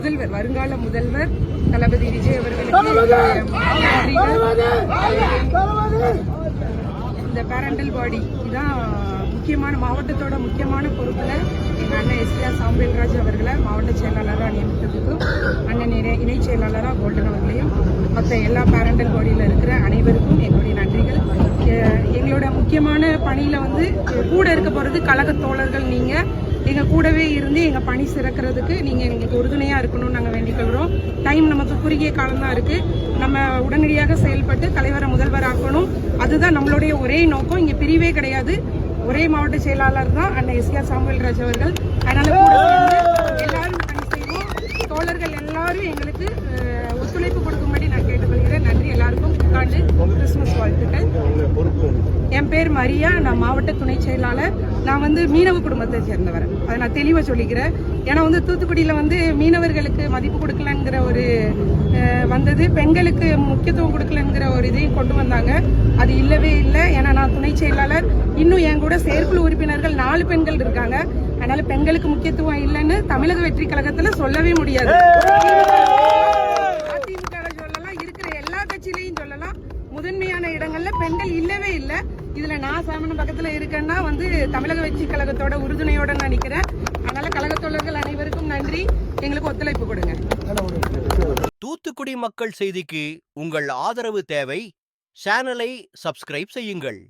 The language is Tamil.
முதல்வர் வருங்கால முதல்வர் தளபதி விஜய் அவர்களுக்கு. இந்த பேரண்டல் பாடி இதான் முக்கியமான மாவட்டத்தோட முக்கியமான பொறுப்புல எங்க அண்ணன் எஸ்ஆர் சாம்பேல்ராஜ் அவர்களை மாவட்ட செயலாளராக நியமித்ததுக்கும் அண்ணன் இணை இணை செயலாளராக கோல்டன் அவர்களையும் மற்ற எல்லா பேரண்டல் பாடியில் இருக்கிற அனைவருக்கும் எங்களுடைய நன்றிகள். எங்களோட முக்கியமான பணியில வந்து கூட இருக்க போறது கழக தோழர்கள் நீங்க. எங்கள் கூடவே இருந்து எங்கள் பணி சிறக்கிறதுக்கு நீங்கள் எங்களுக்கு உறுதுணையாக இருக்கணும்னு நாங்கள் வேண்டிக்கொள்கிறோம் டைம் நமக்கு குறுகிய காலம்தான் இருக்குது நம்ம உடனடியாக செயல்பட்டு தலைவரை முதல்வராக்கணும் அதுதான் நம்மளுடைய ஒரே நோக்கம். இங்கே பிரிவே கிடையாது. ஒரே மாவட்ட செயலாளர் தான் அண்ணன் எஸ்ஆர் சாமுவேல்ராஜ் அவர்கள். அதனால எல்லாரும் பணி செய்வோம். தோழர்கள் எல்லாரும் எங்களுக்கு ஒத்துழைப்பு கொடுக்கும்படி நான் பேர் மரியா நான் மாவட்ட துணை செயலாளர். நான் வந்து மீனவ குடும்பத்தை சேர்ந்தவர். அதை நான் தெளிவாக சொல்லிக்கிறேன். ஏன்னா வந்து தூத்துக்குடியில் வந்து மீனவர்களுக்கு மதிப்பு கொடுக்கலங்கிற ஒரு வந்தது. பெண்களுக்கு முக்கியத்துவம் கொடுக்கலங்கிற ஒரு இதையும் கொண்டு வந்தாங்க. அது இல்லவே இல்லை. ஏன்னா நான் துணை செயலாளர். இன்னும் என் கூட செயற்குழு உறுப்பினர்கள் நாலு பெண்கள் இருக்காங்க. அதனால பெண்களுக்கு முக்கியத்துவம் இல்லைன்னு தமிழக வெற்றி கழகத்தில் சொல்லவே முடியாது. அதிமுக சொல்லலாம் இருக்கிற எல்லா கட்சியிலையும் சொல்லலாம். முதன்மையான இடங்கள்ல பெண்கள் இல்லவே இல்லை. இதுல நான் சாமன பக்கத்துல இருக்கேன்னா வந்து தமிழக வெற்றி கழகத்தோட உறுதுணையோட நான் நிக்கிறேன். அதனால கழகத்தோழர்கள் அனைவருக்கும் நன்றி. எங்களுக்கு ஒத்துழைப்பு கொடுங்க. தூத்துக்குடி மக்கள் செய்திக்கு உங்கள் ஆதரவு தேவை. சேனலை சப்ஸ்கிரைப் செய்யுங்கள்.